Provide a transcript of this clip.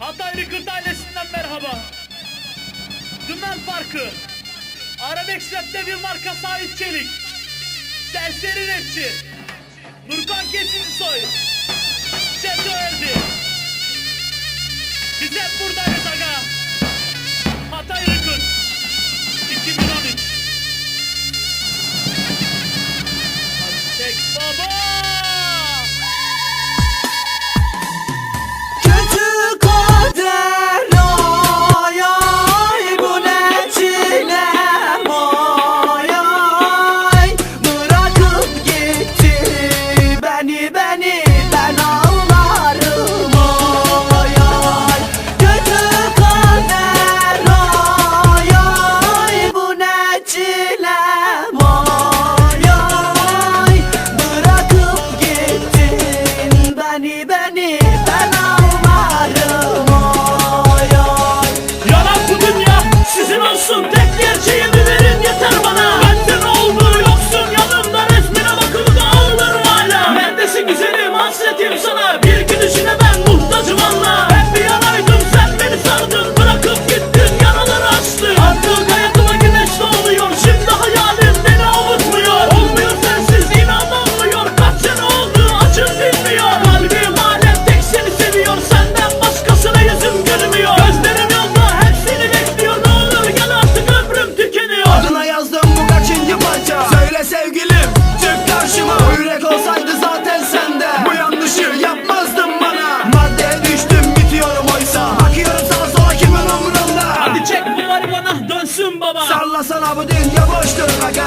Hatay Rıkırt ailesinden merhaba. Dümen Parkı. Arabex Rap'te bir marka sahip çelik. Serseri rapçi. Nurkan Kesinsoy. Çeto Erdi. Biz hep buradayız. sana bu dünya boştur. Aga